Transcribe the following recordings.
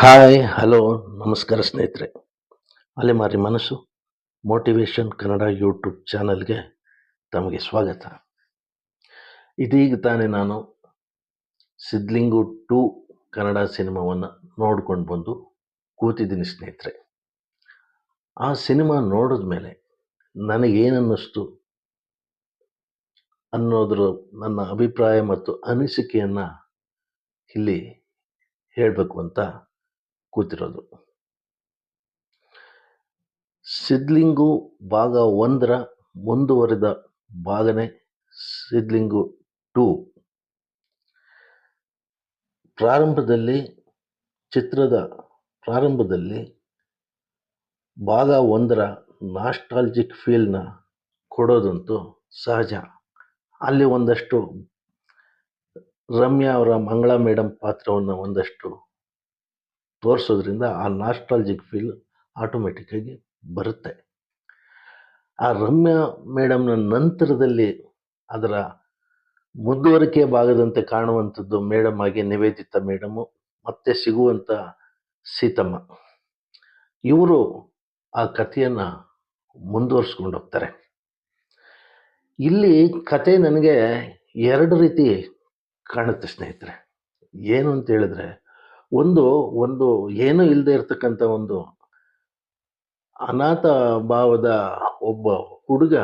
Hi, hello, ನಮಸ್ಕಾರ ಸ್ನೇಹಿತರೆ. ಅಲೆಮಾರಿ ಮನಸ್ಸು ಮೋಟಿವೇಶನ್ ಕನ್ನಡ ಯೂಟ್ಯೂಬ್ ಚಾನಲ್ಗೆ ತಮಗೆ ಸ್ವಾಗತ. ಇದೀಗ ತಾನೇ ನಾನು ಸಿದ್ಲಿಂಗು ಟು ಕನ್ನಡ ಸಿನಿಮಾವನ್ನು ನೋಡ್ಕೊಂಡು ಬಂದು ಕೂತಿದ್ದೀನಿ ಸ್ನೇಹಿತರೆ. ಆ ಸಿನಿಮಾ ನೋಡಿದ ಮೇಲೆ ನನಗೇನನ್ನಿಸ್ತು ಅನ್ನೋದ್ರ ನನ್ನ ಅಭಿಪ್ರಾಯ ಮತ್ತು ಅನಿಸಿಕೆಯನ್ನು ಇಲ್ಲಿ ಹೇಳಬೇಕು ಅಂತ ಕೂತಿರೋದು. ಸಿದ್ಲಿಂಗು ಭಾಗ ಒಂದರ ಮುಂದುವರೆದ ಭಾಗನೇ ಸಿದ್ಲಿಂಗು ಟೂ. ಪ್ರಾರಂಭದಲ್ಲಿ, ಚಿತ್ರದ ಪ್ರಾರಂಭದಲ್ಲಿ ಭಾಗ ಒಂದರ ನಾಸ್ಟಾಲ್ಜಿಕ್ ಫೀಲ್ನ ಕೊಡೋದಂತೂ ಸಹಜ. ಅಲ್ಲಿ ಒಂದಷ್ಟು ರಮ್ಯಾ ಅವರ ಮಂಗಳ ಮೇಡಮ್ ಪಾತ್ರವನ್ನು ಒಂದಷ್ಟು ತೋರಿಸೋದ್ರಿಂದ ಆ ನಾಸ್ಟಾಲ್ಜಿಕ್ ಫೀಲ್ ಆಟೋಮೆಟಿಕ್ಕಾಗಿ ಬರುತ್ತೆ. ಆ ರಮ್ಯಾ ಮೇಡಮ್ನ ನಂತರದಲ್ಲಿ ಅದರ ಮುಂದುವರಿಕೆ ಭಾಗದಂತೆ ಕಾಣುವಂಥದ್ದು ಮೇಡಮ್ ಆಗಿ ನಿವೇದಿತ ಮೇಡಮು ಮತ್ತೆ ಸಿಗುವಂಥ ಸೀತಮ್ಮ. ಇವರು ಆ ಕಥೆಯನ್ನು ಮುಂದುವರಿಸ್ಕೊಂಡು ಹೋಗ್ತಾರೆ. ಇಲ್ಲಿ ಕತೆ ನನಗೆ ಎರಡು ರೀತಿ ಕಾಣುತ್ತೆ ಸ್ನೇಹಿತರೆ. ಏನು ಅಂತ ಹೇಳಿದ್ರೆ ಒಂದು ಒಂದು ಏನೂ ಇಲ್ಲದೆ ಇರತಕ್ಕಂಥ ಒಂದು ಅನಾಥ ಭಾವದ ಒಬ್ಬ ಹುಡುಗ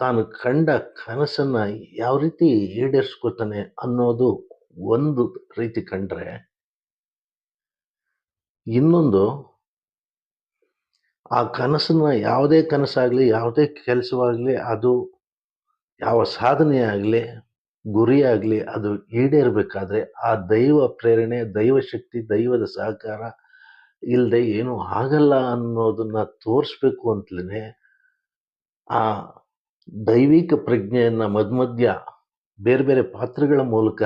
ತಾನು ಕಂಡ ಕನಸನ್ನ ಯಾವ ರೀತಿ ಈಡೇರಿಸ್ಕೊತಾನೆ ಅನ್ನೋದು ಒಂದು ರೀತಿ ಕಂಡ್ರೆ ಇನ್ನೊಂದು, ಆ ಕನಸನ್ನ ಯಾವುದೇ ಕನಸಾಗಲಿ, ಯಾವುದೇ ಕೆಲಸವಾಗಲಿ, ಅದು ಯಾವ ಸಾಧನೆ ಆಗಲಿ ಗುರಿ ಆಗಲಿ ಅದು ಈಡೇರಬೇಕಾದ್ರೆ ಆ ದೈವ ಪ್ರೇರಣೆ, ದೈವ ಶಕ್ತಿ, ದೈವದ ಸಹಕಾರ ಇಲ್ಲದೆ ಏನೂ ಆಗಲ್ಲ ಅನ್ನೋದನ್ನ ತೋರಿಸ್ಬೇಕು ಅಂತಲೇ ಆ ದೈವಿಕ ಪ್ರಜ್ಞೆಯನ್ನು ಮಧ್ಯ ಬೇರೆ ಬೇರೆ ಪಾತ್ರಗಳ ಮೂಲಕ,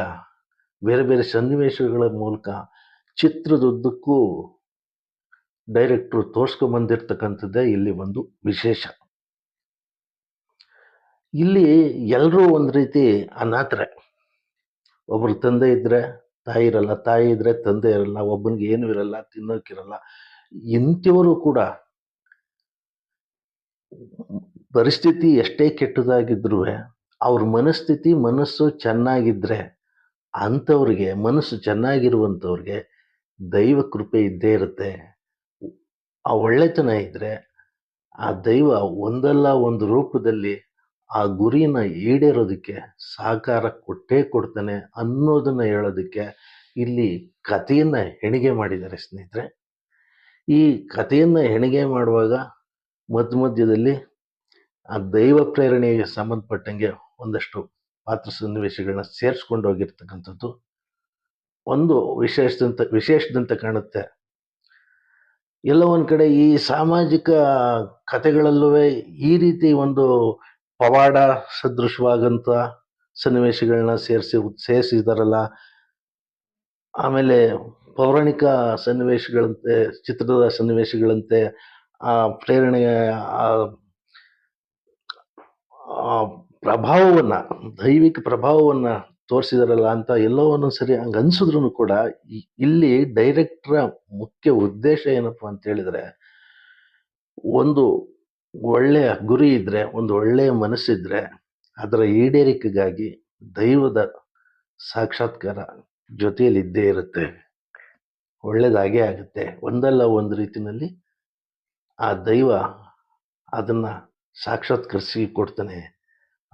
ಬೇರೆ ಬೇರೆ ಸನ್ನಿವೇಶಗಳ ಮೂಲಕ ಚಿತ್ರದುದ್ದಕ್ಕೂ ಡೈರೆಕ್ಟ್ರು ತೋರ್ಸ್ಕೊಂಬಂದಿರ್ತಕ್ಕಂಥದ್ದೇ ಇಲ್ಲಿ ಒಂದು ವಿಶೇಷ. ಇಲ್ಲಿ ಎಲ್ಲರೂ ಒಂದು ರೀತಿ ಅನಾಥರೆ ಒಬ್ಬರು ತಂದೆ ಇದ್ದರೆ ತಾಯಿ ಇರಲ್ಲ, ತಾಯಿ ಇದ್ದರೆ ತಂದೆ ಇರಲ್ಲ, ಒಬ್ಬನಿಗೆ ಏನೂ ಇರಲ್ಲ ತಿನ್ನೋಕ್ಕಿರಲ್ಲ ಇಂಥವರು ಕೂಡ ಪರಿಸ್ಥಿತಿ ಎಷ್ಟೇ ಕೆಟ್ಟದಾಗಿದ್ರೂ ಅವ್ರ ಮನಸ್ಥಿತಿ, ಮನಸ್ಸು ಚೆನ್ನಾಗಿದ್ದರೆ ಅಂಥವ್ರಿಗೆ, ಮನಸ್ಸು ಚೆನ್ನಾಗಿರುವಂಥವ್ರಿಗೆ ದೈವ ಕೃಪೆ ಇದ್ದೇ ಇರುತ್ತೆ. ಆ ಒಳ್ಳೆತನ ಇದ್ದರೆ ಆ ದೈವ ಒಂದಲ್ಲ ಒಂದು ರೂಪದಲ್ಲಿ ಆ ಗುರಿನ ಈಡೇರೋದಕ್ಕೆ ಸಹಕಾರ ಕೊಟ್ಟೇ ಕೊಡ್ತಾನೆ ಅನ್ನೋದನ್ನ ಹೇಳೋದಕ್ಕೆ ಇಲ್ಲಿ ಕಥೆಯನ್ನ ಹೆಣಿಗೆ ಮಾಡಿದ್ದಾರೆ ಸ್ನೇಹಿತರೆ. ಈ ಕಥೆಯನ್ನ ಹೆಣಿಗೆ ಮಾಡುವಾಗ ಮಧ್ಯ ಮಧ್ಯದಲ್ಲಿ ಆ ದೈವ ಪ್ರೇರಣೆಗೆ ಸಂಬಂಧಪಟ್ಟಂಗೆ ಒಂದಷ್ಟು ಪಾತ್ರ ಸನ್ನಿವೇಶಗಳನ್ನ ಸೇರಿಸ್ಕೊಂಡು ಹೋಗಿರ್ತಕ್ಕಂಥದ್ದು ಒಂದು ವಿಶೇಷದಂತ ವಿಶೇಷದಂತ ಕಾಣುತ್ತೆ. ಎಲ್ಲ ಒಂದು ಕಡೆ ಈ ಸಾಮಾಜಿಕ ಕಥೆಗಳಲ್ಲೂ ಈ ರೀತಿ ಒಂದು ಪವಾಡ ಸದೃಶವಾಗಂತ ಸನ್ನಿವೇಶಗಳನ್ನ ಸೇರಿಸಿ ಸೇರಿಸಿದಾರಲ್ಲ. ಆಮೇಲೆ ಪೌರಾಣಿಕ ಸನ್ನಿವೇಶಗಳಂತೆ, ಚಿತ್ರದ ಸನ್ನಿವೇಶಗಳಂತೆ, ಆ ಪ್ರೇರಣೆಯ ಪ್ರಭಾವವನ್ನ, ದೈವಿಕ ಪ್ರಭಾವವನ್ನ ತೋರಿಸಿದಾರಲ್ಲ ಅಂತ ಎಲ್ಲೋ ಒಂದೊಂದ್ಸರಿ ಹಂಗ ಅನ್ಸಿದ್ರು ಕೂಡ ಇಲ್ಲಿ ಡೈರೆಕ್ಟ್ರ ಮುಖ್ಯ ಉದ್ದೇಶ ಏನಪ್ಪ ಅಂತ ಹೇಳಿದ್ರೆ, ಒಂದು ಒಳ್ಳೆಯ ಗುರಿ ಇದ್ದರೆ ಒಂದು ಒಳ್ಳೆಯ ಮನಸ್ಸಿದ್ದರೆ ಅದರ ಈಡೇರಿಕೆಗಾಗಿ ದೈವದ ಸಾಕ್ಷಾತ್ಕಾರ ಜೊತೆಯಲ್ಲಿ ಇದ್ದೇ ಇರುತ್ತೆ. ಒಳ್ಳೆಯದಾಗೇ ಆಗುತ್ತೆ. ಒಂದಲ್ಲ ಒಂದು ರೀತಿಯಲ್ಲಿ ಆ ದೈವ ಅದನ್ನು ಸಾಕ್ಷಾತ್ಕರಿಸಿ ಕೊಡ್ತಾನೆ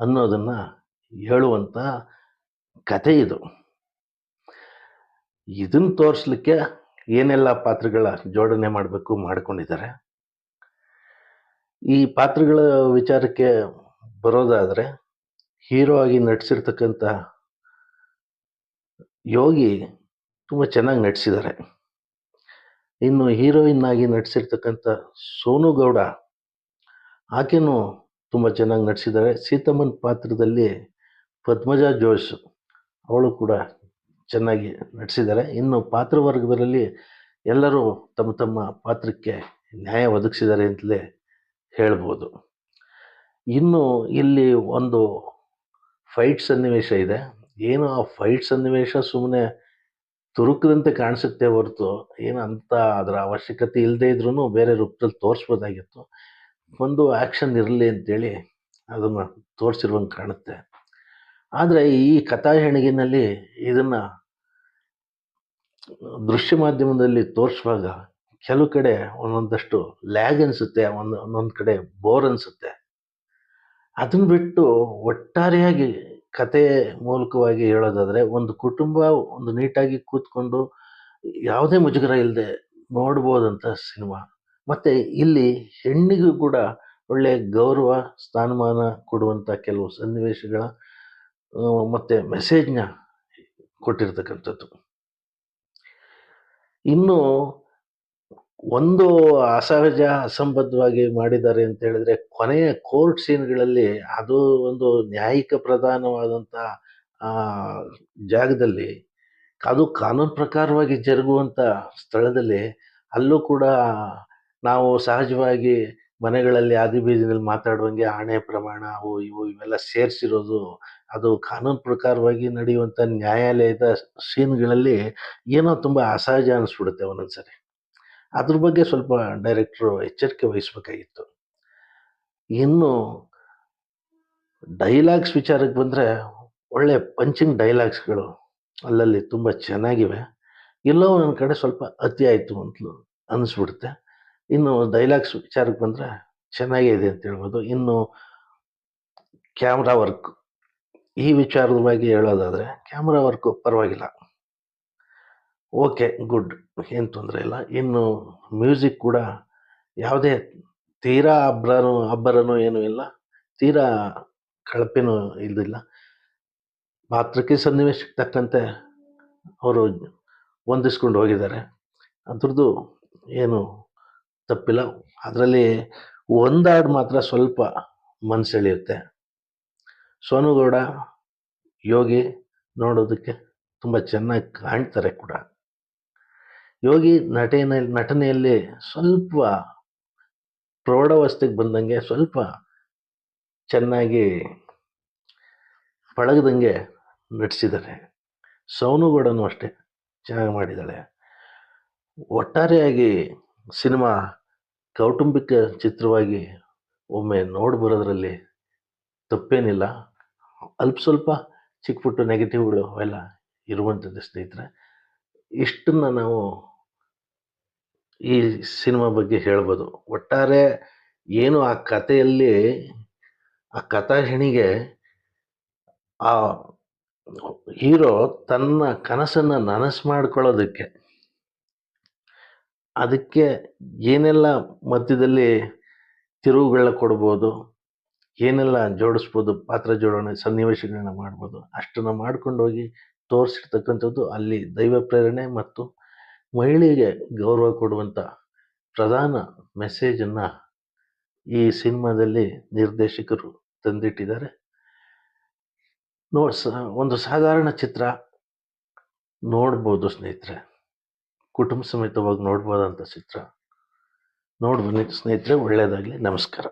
ಅನ್ನೋದನ್ನು ಹೇಳುವಂಥ ಕಥೆ ಇದು. ಇದನ್ನು ತೋರಿಸ್ಲಿಕ್ಕೆ ಏನೆಲ್ಲ ಪಾತ್ರಗಳ ಜೋಡಣೆ ಮಾಡಬೇಕು ಮಾಡ್ಕೊಂಡಿದ್ದಾರೆ? ಈ ಪಾತ್ರಗಳ ವಿಚಾರಕ್ಕೆ ಬರೋದಾದರೆ ಹೀರೋ ಆಗಿ ನಟಿಸಿರ್ತಕ್ಕಂಥ ಯೋಗಿ ತುಂಬ ಚೆನ್ನಾಗಿ ನಟಿಸಿದ್ದಾರೆ ಇನ್ನು ಹೀರೋಯಿನ್ ಆಗಿ ನಟಿಸಿರ್ತಕ್ಕಂಥ ಸೋನು ಗೌಡ, ಆಕೆನೂ ತುಂಬ ಚೆನ್ನಾಗಿ ನಟಿಸಿದ್ದಾರೆ ಸೀತಮ್ಮನ ಪಾತ್ರದಲ್ಲಿ ಪದ್ಮಜಾ ಜೋಶ್ ಅವಳು ಕೂಡ ಚೆನ್ನಾಗಿ ನಟಿಸಿದ್ದಾರೆ ಇನ್ನು ಪಾತ್ರವರ್ಗದಲ್ಲಿ ಎಲ್ಲರೂ ತಮ್ಮ ತಮ್ಮ ಪಾತ್ರಕ್ಕೆ ನ್ಯಾಯ ಒದಗಿಸಿದ್ದಾರೆ ಅಂತಲೇ ಹೇಳ್ಬೋದು. ಇನ್ನು ಇಲ್ಲಿ ಒಂದು ಫೈಟ್ ಸನ್ನಿವೇಶ ಇದೆ. ಏನು ಆ ಫೈಟ್ ಸನ್ನಿವೇಶ ಸುಮ್ಮನೆ ತುರುಕದಂತೆ ಕಾಣಿಸುತ್ತೆ ಹೊರತು ಏನು ಅಂತ ಅದರ ಅವಶ್ಯಕತೆ ಇಲ್ಲದೆ ಇದ್ರೂ ಬೇರೆ ರೂಪದಲ್ಲಿ ತೋರಿಸ್ಬೋದಾಗಿತ್ತು. ಒಂದು ಆ್ಯಕ್ಷನ್ ಇರಲಿ ಅಂತೇಳಿ ಅದನ್ನು ತೋರಿಸಿರುವಂಗೆ ಕಾಣುತ್ತೆ. ಆದರೆ ಈ ಕಥಾ ಹೆಣಿಗಿನಲ್ಲಿ ಇದನ್ನು ದೃಶ್ಯ ಮಾಧ್ಯಮದಲ್ಲಿ ತೋರಿಸುವಾಗ ಕೆಲವು ಕಡೆ ಒಂದೊಂದಷ್ಟು ಲ್ಯಾಗ್ ಅನಿಸುತ್ತೆ, ಒಂದು, ಒಂದೊಂದು ಕಡೆ ಬೋರ್ ಅನಿಸುತ್ತೆ. ಅದನ್ನು ಬಿಟ್ಟು ಒಟ್ಟಾರೆಯಾಗಿ ಕತೆ ಮೂಲಕವಾಗಿ ಹೇಳೋದಾದರೆ, ಒಂದು ಕುಟುಂಬ ಒಂದು ನೀಟಾಗಿ ಕೂತ್ಕೊಂಡು ಯಾವುದೇ ಮುಜುಗರ ಇಲ್ಲದೆ ನೋಡ್ಬೋದಂಥ ಸಿನಿಮಾ. ಮತ್ತು ಇಲ್ಲಿ ಹೆಣ್ಣಿಗೂ ಕೂಡ ಒಳ್ಳೆಯ ಗೌರವ, ಸ್ಥಾನಮಾನ ಕೊಡುವಂಥ ಕೆಲವು ಸನ್ನಿವೇಶಗಳ ಮತ್ತು ಮೆಸೇಜ್ನ ಕೊಟ್ಟಿರ್ತಕ್ಕಂಥದ್ದು. ಇನ್ನು ಒಂದು ಅಸಹಜ ಅಸಂಬದ್ಧವಾಗಿ ಮಾಡಿದ್ದಾರೆ ಅಂತ ಹೇಳಿದ್ರೆ ಕೊನೆಯ ಕೋರ್ಟ್ ಸೀನ್ಗಳಲ್ಲಿ ಅದು ಒಂದು ನ್ಯಾಯಿಕ ಪ್ರಧಾನವಾದಂಥ ಜಾಗದಲ್ಲಿ ಅದು ಕಾನೂನು ಪ್ರಕಾರವಾಗಿ ಜರುಗುವಂಥ ಸ್ಥಳದಲ್ಲಿ ಅಲ್ಲೂ ಕೂಡ ನಾವು ಸಹಜವಾಗಿ ಮನೆಗಳಲ್ಲಿ ಆದಿ ಬೀದಿನಲ್ಲಿ ಮಾತಾಡುವಂಗೆ ಹಣೆ ಪ್ರಮಾಣ, ಅವು ಇವು ಇವೆಲ್ಲ ಸೇರಿಸಿರೋದು ಅದು ಕಾನೂನು ಪ್ರಕಾರವಾಗಿ ನಡೆಯುವಂಥ ನ್ಯಾಯಾಲಯದ ಸೀನ್ಗಳಲ್ಲಿ ಏನೋ ತುಂಬ ಅಸಹಜ ಅನಿಸ್ಬಿಡುತ್ತೆ ಒಂದೊಂದ್ಸರಿ. ಅದ್ರ ಬಗ್ಗೆ ಸ್ವಲ್ಪ ಡೈರೆಕ್ಟ್ರು ಎಚ್ಚರಿಕೆ ವಹಿಸ್ಬೇಕಾಗಿತ್ತು. ಇನ್ನು ಡೈಲಾಗ್ಸ್ ವಿಚಾರಕ್ಕೆ ಬಂದರೆ ಒಳ್ಳೆ ಪಂಚಿಂಗ್ ಡೈಲಾಗ್ಸ್ಗಳು ಅಲ್ಲಲ್ಲಿ ತುಂಬ ಚೆನ್ನಾಗಿವೆ. ಎಲ್ಲೋ ನನ್ನ ಕಡೆ ಸ್ವಲ್ಪ ಅತಿ ಆಯಿತು ಅಂತಲೂ ಅನ್ನಿಸ್ಬಿಡುತ್ತೆ ಇನ್ನು ಡೈಲಾಗ್ಸ್ ವಿಚಾರಕ್ಕೆ ಬಂದರೆ ಚೆನ್ನಾಗೇ ಇದೆ ಅಂತ ಹೇಳ್ಬೋದು. ಇನ್ನು ಕ್ಯಾಮ್ರಾ ವರ್ಕ್ ಈ ವಿಚಾರದ ಬಗ್ಗೆ ಹೇಳೋದಾದರೆ ಕ್ಯಾಮ್ರಾ ವರ್ಕು ಪರವಾಗಿಲ್ಲ. Okay, good. ಏನು ತೊಂದರೆ ಇಲ್ಲ. ಇನ್ನು ಮ್ಯೂಸಿಕ್ ಕೂಡ ಯಾವುದೇ ತೀರಾ ಅಬ್ಬರನೂ ಅಬ್ಬರನೂ ಏನೂ ಇಲ್ಲ. ತೀರಾ ಕಳಪೆನೂ ಇಲ್ಲದಿಲ್ಲ ಪಾತ್ರಕ್ಕೆ ಸನ್ನಿವೇಶಕ್ಕೆ ತಕ್ಕಂತೆ ಅವರು ಹೊಂದಿಸ್ಕೊಂಡು ಹೋಗಿದ್ದಾರೆ. ಅದ್ರದ್ದು ಏನು ತಪ್ಪಿಲ್ಲ. ಅದರಲ್ಲಿ ಒಂದಾಡು ಮಾತ್ರ ಸ್ವಲ್ಪ ಮನಸೆಳೆಯುತ್ತೆ. ಸೋನುಗೌಡ, ಯೋಗಿ ನೋಡೋದಕ್ಕೆ ತುಂಬ ಚೆನ್ನಾಗಿ ಕಾಣ್ತಾರೆ ಕೂಡ. ಯೋಗಿ ನಟನೆ, ನಟನೆಯಲ್ಲಿ ಸ್ವಲ್ಪ ಪ್ರೌಢಾವಸ್ಥೆಗೆ ಬಂದಂಗೆ, ಸ್ವಲ್ಪ ಚೆನ್ನಾಗಿ ಪಳಗದಂಗೆ ನಟಿಸಿದ್ದಾರೆ. ಸೌನುಗೌಡನು ಅಷ್ಟೇ ಚೆನ್ನಾಗಿ ಮಾಡಿದ್ದಾಳೆ. ಒಟ್ಟಾರೆಯಾಗಿ ಸಿನಿಮಾ ಕೌಟುಂಬಿಕ ಚಿತ್ರವಾಗಿ ಒಮ್ಮೆ ನೋಡಿ ಬರೋದ್ರಲ್ಲಿ ತಪ್ಪೇನಿಲ್ಲ. ಅಲ್ಪ ಸ್ವಲ್ಪ ಚಿಕ್ಕ ಪುಟ್ಟ ನೆಗೆಟಿವ್ಗಳು ಅವೆಲ್ಲ ಇರುವಂಥದ್ದು ಸ್ನೇಹಿತರೆ, ಇಷ್ಟನ್ನು ನಾವು ಈ ಸಿನಿಮಾ ಬಗ್ಗೆ ಹೇಳ್ಬೋದು. ಒಟ್ಟಾರೆ ಏನು ಆ ಕಥೆಯಲ್ಲಿ, ಆ ಕಥಾ ಹೆಣಿಗೆ ಆ ಹೀರೋ ತನ್ನ ಕನಸನ್ನು ನನಸು ಮಾಡ್ಕೊಳ್ಳೋದಕ್ಕೆ, ಅದಕ್ಕೆ ಏನೆಲ್ಲ ಮಧ್ಯದಲ್ಲಿ ತಿರುವುಗಳನ್ನ ಕೊಡ್ಬೋದು, ಏನೆಲ್ಲ ಜೋಡಿಸ್ಬೋದು, ಪಾತ್ರ ಜೋಡಣೆ ಸನ್ನಿವೇಶಗಳನ್ನ ಮಾಡ್ಬೋದು, ಅಷ್ಟನ್ನು ಮಾಡ್ಕೊಂಡು ಹೋಗಿ ತೋರಿಸಿರ್ತಕ್ಕಂಥದ್ದು ಅಲ್ಲಿ ದೈವ ಪ್ರೇರಣೆ ಮತ್ತು ಮಹಿಳೆಗೆ ಗೌರವ ಕೊಡುವಂಥ ಪ್ರಧಾನ ಮೆಸೇಜನ್ನು ಈ ಸಿನಿಮಾದಲ್ಲಿ ನಿರ್ದೇಶಕರು ತಂದಿಟ್ಟಿದ್ದಾರೆ. ನೋ ಒಂದು ಸಾಧಾರಣ ಚಿತ್ರ ನೋಡ್ಬೋದು ಸ್ನೇಹಿತರೆ. ಕುಟುಂಬ ಸಮೇತವಾಗಿ ನೋಡ್ಬೋದಂಥ ಚಿತ್ರ. ನೋಡಿ ಸ್ನೇಹಿತರೆ ಒಳ್ಳೆಯದಾಗಲಿ ನಮಸ್ಕಾರ.